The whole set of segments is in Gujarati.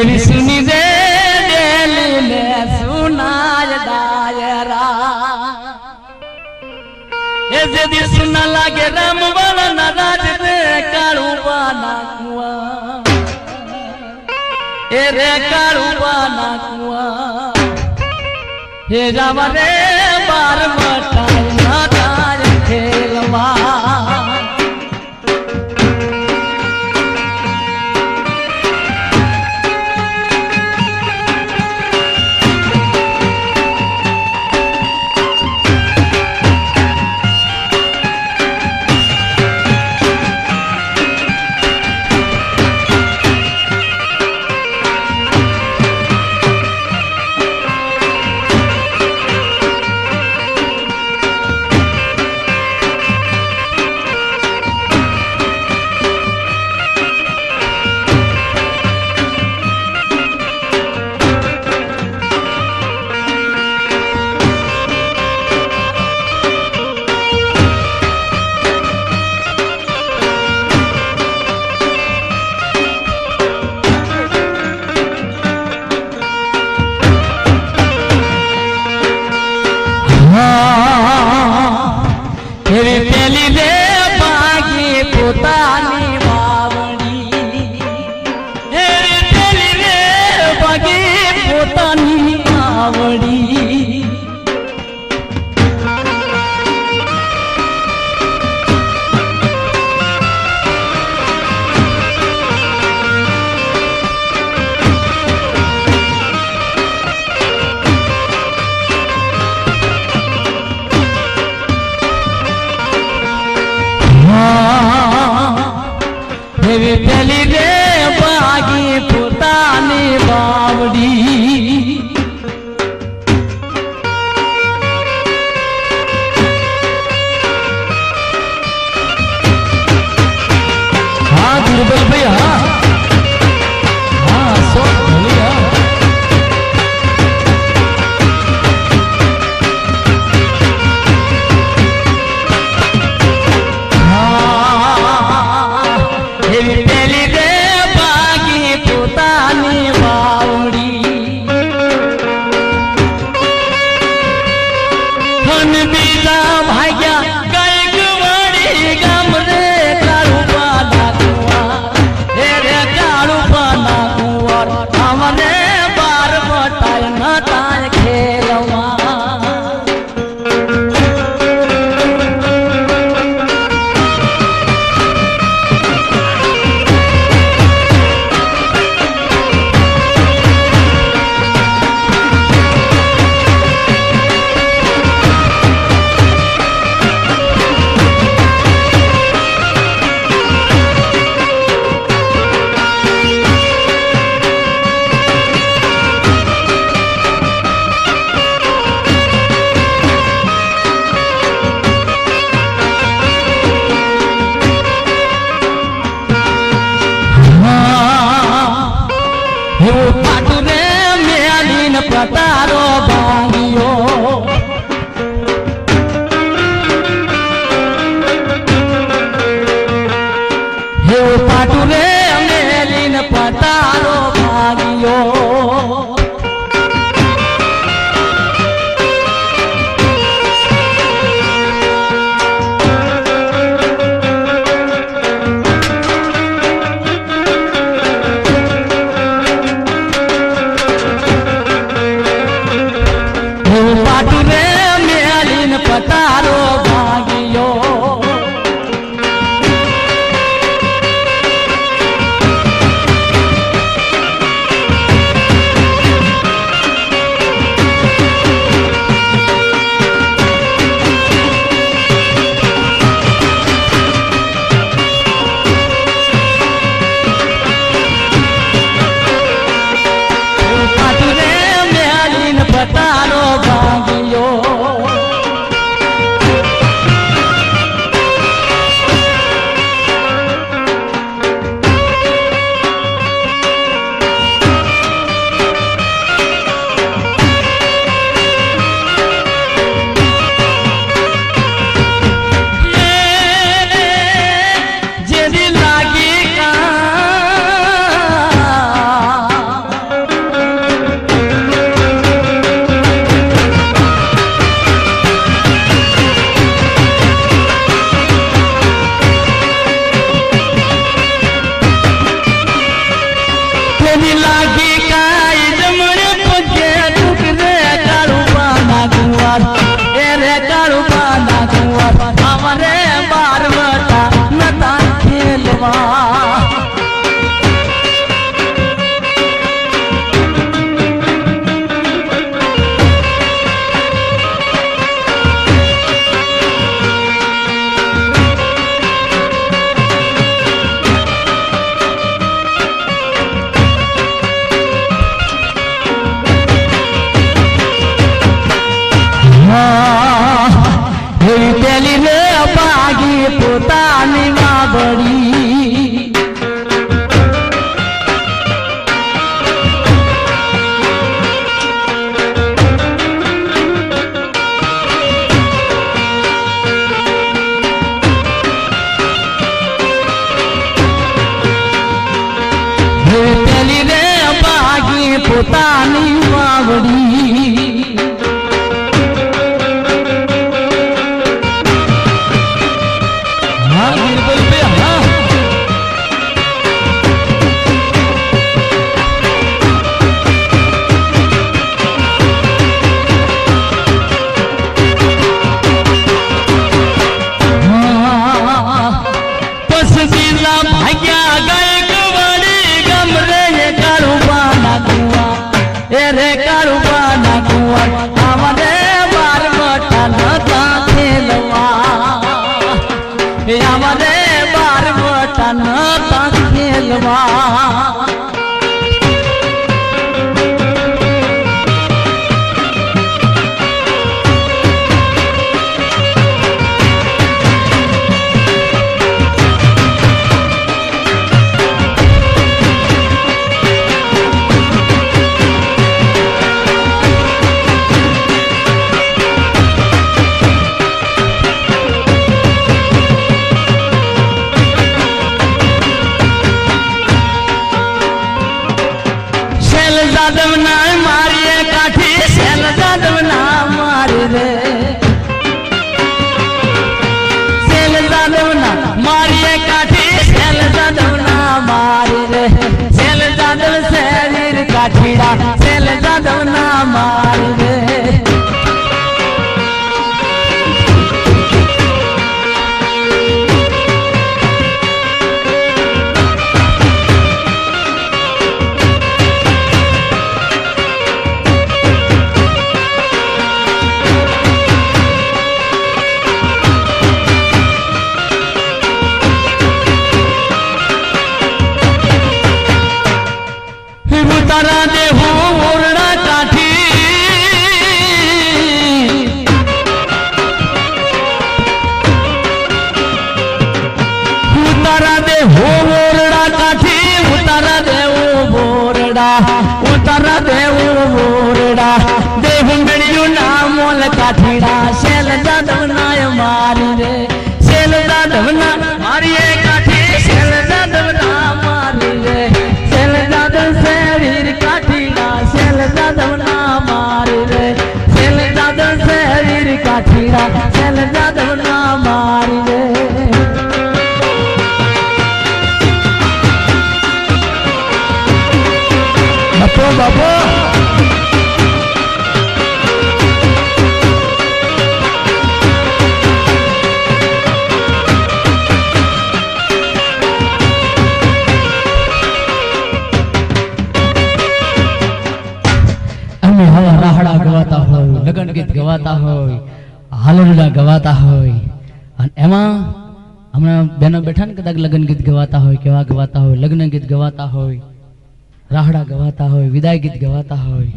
દિલ સુની દે દિલ ને સુનાય દાયરા એ જે દિલ સુના લાગે રામ વાળા ના રાજ રે કાળું વાના કુવા એ રે કાળું વાના કુવા હે રામ રે બાર મઠ Ah. காவடி বাড়ি વિદાય ગીત ગવાતા હોય.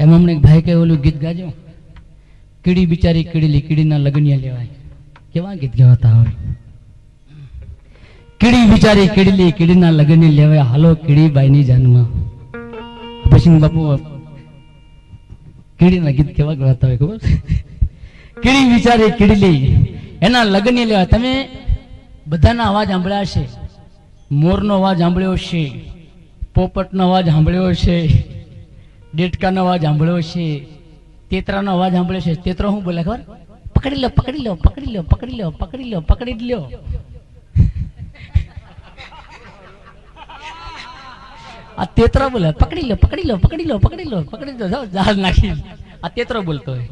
એમ અમને ભાઈ કે ઓલું ગીત ગાજો. કીડી બિચારી કીડીલી, કીડીના લગનિયા લેવાય. કેવા ગીત ગવાતા હોય? કીડી બિચારી કીડીલી, કીડીના લગની લેવાય. હાલો કીડી બાઈની જાનમાં. પછી બાપુ, કીડીના ગીત કેવા ગવાતા હોય ખબર? કીડી બિચારી કીડીલી, એના લગની લેવાય. તમે બધાના અવાજ સાંભળ્યા છે મોરનો અવાજ સાંભળ્યો છે પોપટનો અવાજ સાંભળ્યો છે ડેટકાનો અવાજ સાંભળ્યો છે તેતરાનો અવાજ સાંભળ્યો છે તેતરો શું બોલે ખબર પકડી લો પકડી લો પકડી લો પકડી લો પકડી લો પકડી લો આ તેતરો બોલે પકડી લો પકડી લો પકડી લો પકડી લો પકડી લો જહાજ નાખી આ તેતરો બોલતો હોય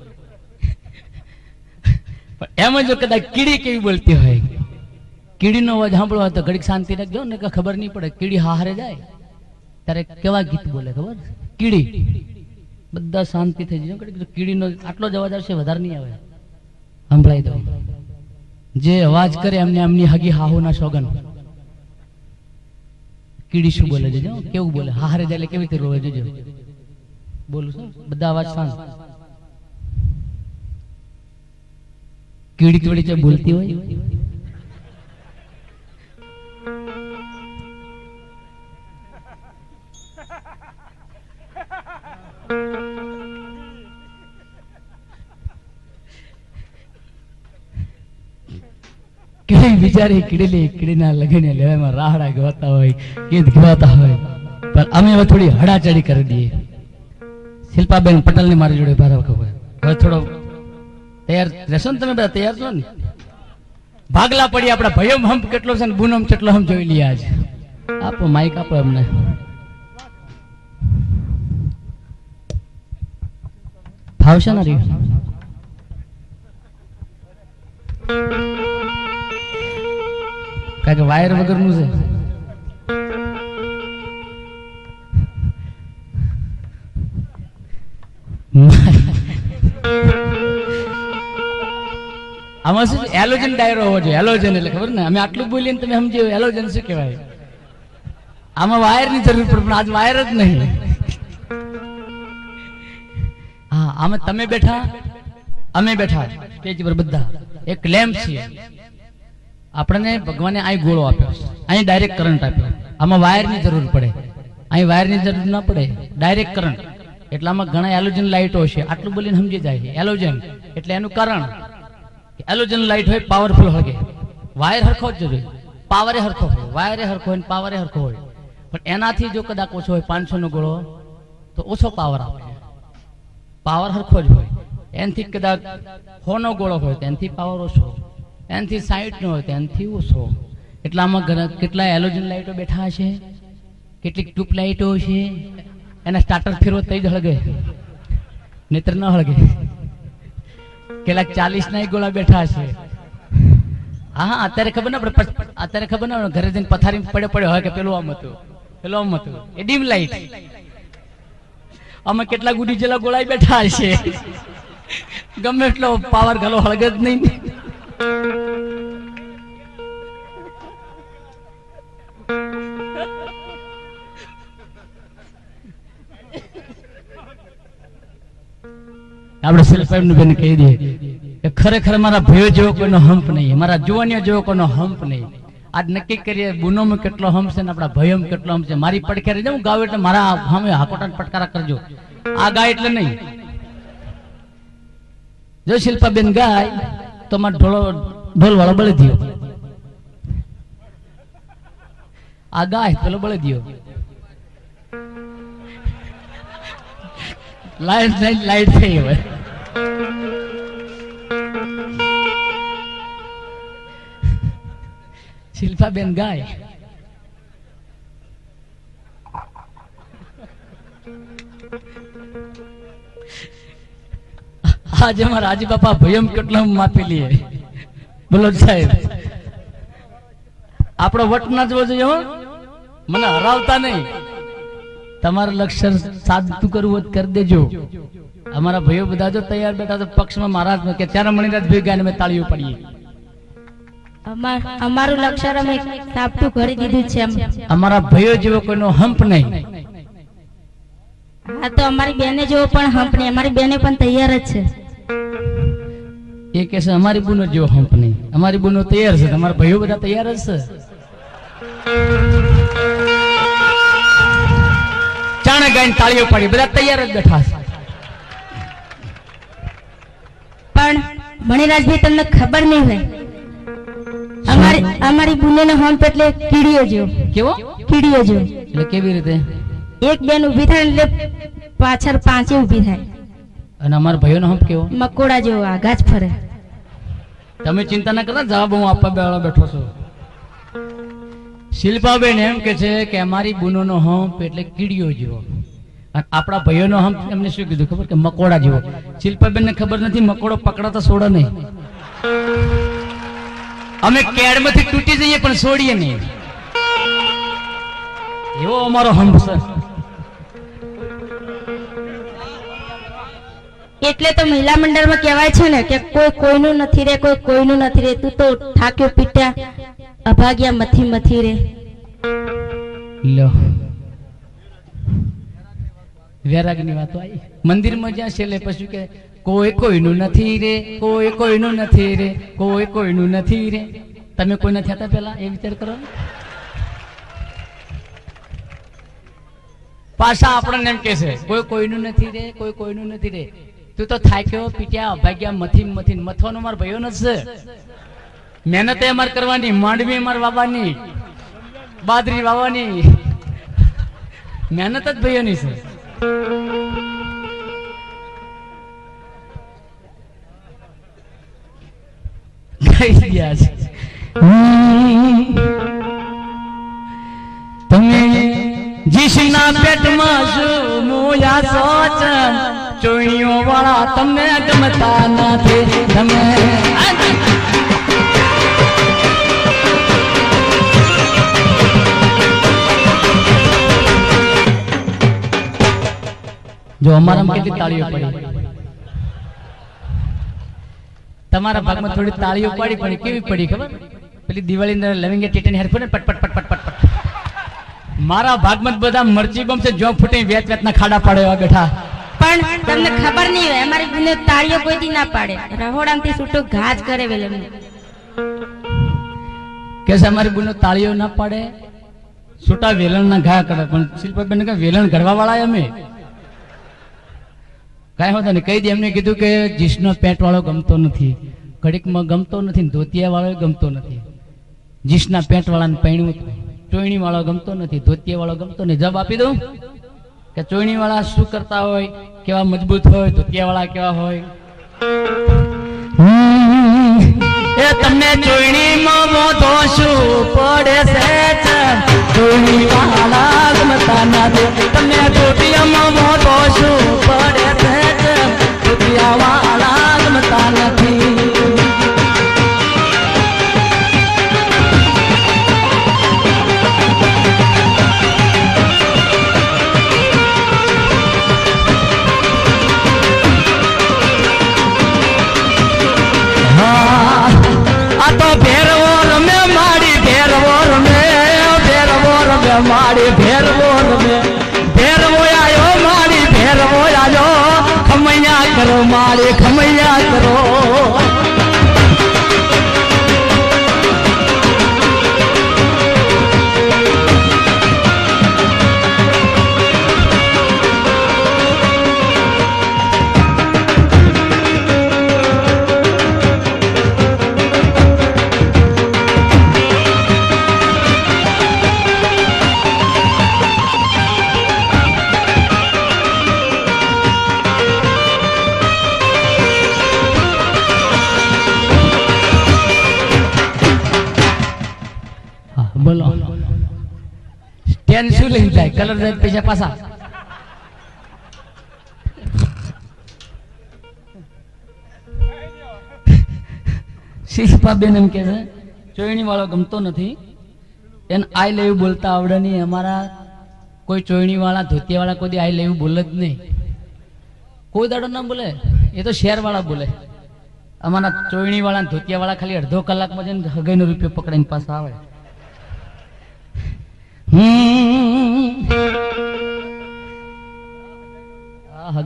એમ જો કદાચ કીડી કેવી બોલતી હોય કીડીનો અવાજ સાંભળવા તો ઘડીક શાંતિ રાખજો ને કે ખબર નહીં પડે કીડી હારે જાય ત્યારે કેવા ગીત બોલે ખબર? કીડી. બધા શાંતિ થઈ જાય. કીડી કીડીનો આટલો જ આવશે, વધારે નહીં આવે. સંભળાઈ દો જે અવાજ કરે એમને એમની હગી હાહુના સોગન કીડી શું બોલે જોજો કેવું બોલે? હારે જાય એટલે કેવી રીતે રોવે? જોજો. બોલું છું. બધા અવાજ શાંત. કીડી થોડી બોલતી હોય? ભાગલા પડી આપણા ભયમ હમ કેટલો છે ને, બુનમ કેટલો હમ જોઈ લઈએ આજે. આપો માઇક આપો અમને. ફાવશે ને રહ્યું કારણ કે વાયર વગરનું છે. આમાં શું એલોજન ડાયરો હોવો જોઈએ. એલોજન એટલે ખબર ને? અમે આટલું બોલીએ ને તમે સમજો એલોજન શું કહેવાય? આમાં વાયરની જરૂર પડે, પણ આજ વાયર જ નહીં. આમાં તમે બેઠા? અમે બેઠા. સ્ટેજ પર બધા. એક લેમ્પ છીએ આપણને ભગવાને અહીં ગોળો આપ્યો અહીં ડાયરેક્ટ કરંટ આપ્યો. આમાં વાયરની જરૂર પડે. અહીં વાયરની જરૂર ના પડે. ડાયરેક્ટ કરંટ એટલે આમાં ઘણા એલોજન લાઇટો છે. આટલું બોલીને સમજી જાય છે. એલોજન એટલે એનું કારણ એલોજન લાઇટ હોય પાવરફુલ હોય વાયર હરખો જ જોઈએ પાવરે હરખો હોય. વાયરે હરખો હોય પાવરે હરખો હોય. પણ એનાથી જો કદાચ ઓછો હોય પાંચસો નો ગોળો, તો ઓછો પાવર આપે. પાવર હરખો જ હોય. એનાથી કદાચ હોનો ગોળો હોય તેનથી પાવર ઓછો એનાથી સાઈઠ નો હોય તેનથી ઓછો એટલામાં કેટલા એલોજન લાઇટો બેઠા છે કેટલીક ટ્યુબ લાઇટો છે એના સ્ટાર્ટર ફેરવો તઈ જ હળગે. નેત્ર ન હળગે. કેટલાક ચાલીસ ના ગોળા બેઠા છે હા હા, અત્યારે ખબર ના પડે અત્યારે ખબર ને ઘરે જઈને પથારી પડે પડે હોય કે પેલું આમ હતું. પેલું આમ હતું. એ ડીમ લાઈટ અમે કેટલા ગુડી જેલા ગોળાઈ બેઠા છે. ગમે એટલો પાવર ઘાલો હળગે જ નહીં. આપણે શિલ્પાબેન બેન કહી દઈએ કે ખરેખર મારા ભયો જેવો કોઈનો હંપ નહીં, મારા જુવાનિયા જેવો કોઈનો હંપ નહીં. આજ નક્કી કરીએ, ગુનો કેટલો હમશે આપણા ભયમ કેટલો હમશે મારી પડખે હું ગાવ એટલે મારા સામે હાકોટા પટકારા કરજો. આ ગાય એટલે નહીં. જો શિલ્પાબેન ગાય, તો મારે ઢોલો ઢોલ વાળો બળી દો આ ગાય પેલો બળી દો લાઈટ લાઈટ થઈ હવે. શિલ્પાબેન ગાય આજે અમારા રાજી બાપા ભયમ કેટલો માપી લઈએ બોલો સાહેબ. આપણો વટ ના જવો જોઈએ મને હરાવતા નહીં. તમારે લક્ષ્ય સાધતું કરવું હોય કરી દેજો. અમારા ભાઈઓ બધા જો તૈયાર બેઠા તો પક્ષમાં મહારાજ કે ત્યારે મણિરાજ ભાઈ ગાય અમે તાળીઓ પાડીએ. અમાર લક્ષ્ય અમે સાપટું કરી દીધું છે અમારા ભાઈઓ જેવો કોઈનો હંપ નહીં. હા તો અમારી બેને જેવો પણ હંપ નહીં. અમારી બેને પણ તૈયાર જ છે. એ કહે છે અમારી બુનો જેવો હંપ નહીં. અમારી બુનો તૈયાર છે. તમારા ભાઈઓ બધા તૈયાર જ છે. ચાણે ગાઈને તાળીઓ પાડી. બધા તૈયાર જ બેઠા છે. પણ મણિરાજભાઈ તમને ખબર નહીં હોય. અમારી અમારી બુનેનો હોમ એટલે કીડીઓ જો કેવો? કીડીઓ જો એટલે કેવી રીતે? એક બેન ઊભી થાય એટલે પાછળ પાંચે ઊભી થાય. અને અમારા ભાઈઓનો હોમ કેવો? મકોડા જેવો જ ફરે. તમે ચિંતા ના કરતા જવાબ હું આપવા બેવાળો બેઠો છું. શિલ્પાબેન એમ કે છે કે અમારી બુનોનો હંપ એટલે કીડીઓ જેવો. અને આપણા ભાઈઓનો હંપ એમને શું કીધું ખબર? કે મકોડા જેવો. શિલ્પાબેનને ખબર નથી મકોડો પકડાતા સોડા નહીં. અમે કેડમાંથી તૂટી જઈએ પણ છોડીએ નહીં. એવો અમારો હંપ એટલે તો મહિલા મંડળમાં કહેવાય છે ને કે કોઈ કોઈનું નથી રે કોઈ કોઈનું નથી રે. તું તો ઠાક્યો પીટ્યા અભાગ્યા મથી મથી રે. લો. વૈરાગની વાતો આવી મંદિરમાં જ્યાં છેલ્લે પછી કે કોઈ કોઈનું નથી રે, કોઈ કોઈનું નથી રે, કોઈ કોઈનું નથી રે. તમે કોઈ નથી હતા પેલા એ વિચાર કરો. પાછા આપણને એમ કે છે, કોઈ કોઈનું નથી રે, કોઈ કોઈનું નથી રે. તું તો થાક્યો, પીટ્યા અભાગ્યા મથી મથી મથવાનો માર ભયો ન છે. મહેનત એ અમારે કરવાની, માંડવી અમારે વાવવાની બાદરી વાવવાની. મહેનત જ ભયોની છે. કઈ ગયા છે તમે જીશના પેટમાં જો મોયા સોચ ચોઈઓ વાળા તમને ગમતા નથી. તમે જો અમારામાં કેટલી તાળીઓ પડી? તમારા ભાગમાં થોડી તાળીઓ પડી પણ કેવી પડી ખબર? પેલી દિવાળી અંદર લવિંગે ટીટની હેર ને પટપટ પટપટ પટ પટ પટ પટ. મારા ભાગમાં બધા મરચી બમ છે જો ફૂટે વેત વેત ના ખાડા પાડે એવા બેઠા પણ તમને ખબર નહીં હોય અમારી ગુને તાળીઓ કોઈ દી ના પાડે. રહોડામથી છૂટો ઘાજ કરે વેલે કે છે અમારી ગુનો તાળીઓ ના પાડે? છૂટા વેલણ ના ઘા કરે. પણ શિલ્પાબેન કે વેલણ ઘડવા વાળા અમે. કાંઈ હોતા નહીં. કહી દે, એમને કીધું કે જીસનો પેન્ટ વાળો ગમતો નથી. ઘડીકમાં ગમતો નથી ને ધોતિયા વાળો ગમતો નથી. જીસના પેન્ટ વાળાને પૈણું ચોયણી વાળો ગમતો નથી ધોતિયા વાળો ગમતો નથી. જવાબ આપી દઉં? કે ચોયણી વાળા શું કરતા હોય? કેવા મજબૂત હોય? ધોતિયા વાળા કેવા હોય? એ તમને ચોયણીમાં મોઢો શું પડે છે? ચમ? વાળા ગમતા નથી. તમને ધોતિયામાં મોઢો શું લઈ જાય પૈસા પાછા શિલ્પાબેન એમ કે છે ચોયણી વાળો ગમતો નથી. એને આઈ લેવું બોલતા આવડે નહીં. અમારા કોઈ ચોયણી વાળા ધોતિયા વાળા કોઈ આઈ લેવું બોલે જ નહીં. કોઈ દાડો ના બોલે, એ તો શેર વાળા બોલે. અમારા ચોયણી વાળા ધોતિયા વાળા ખાલી અડધો કલાકમાં જઈને હગાઈનો રૂપિયો પકડીને પાછા આવે. હમ. આ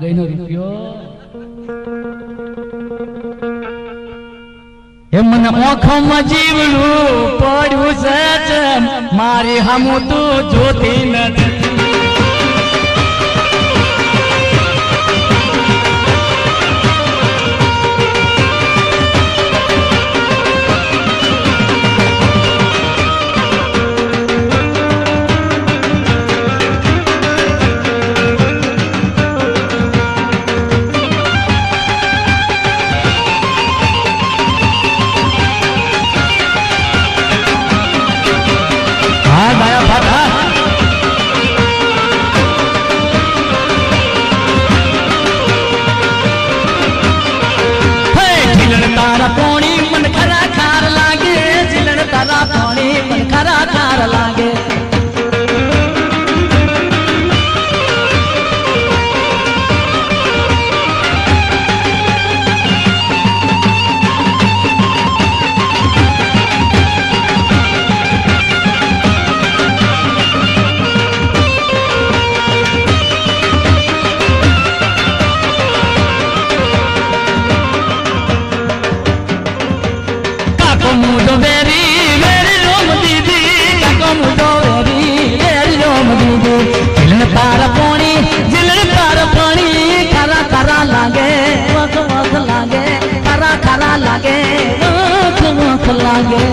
એ મને ઓખમાં જીવડું પડ્યું છે મારી હમું તું જોતી નથી. आगे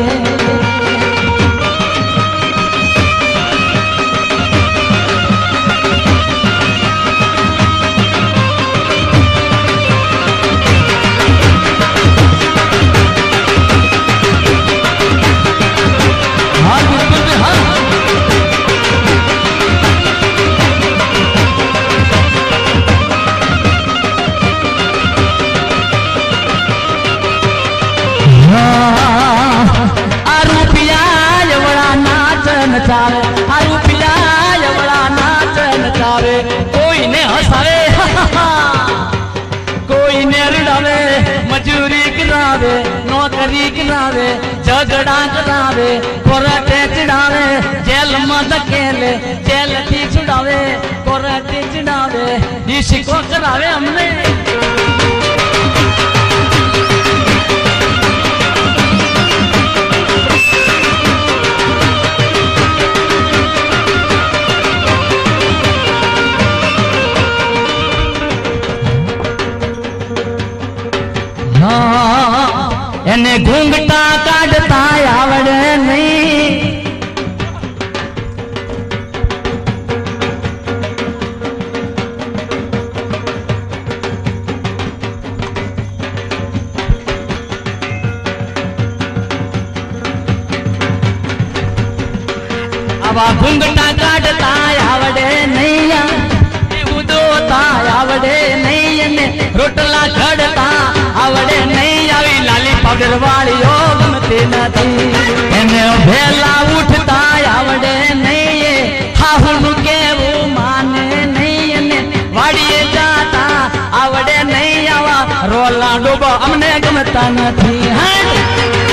કરાવે ઝઘડા કરાવે કોર્ટે ચડાવે, જેલમાં ધકેલે, જેલથી છોડાવે, કોર્ટે ચડાવે ઈશકો કરાવે અમને. એને ઘૂંઘ મારો લાડો અમને ગમતા નથી હા?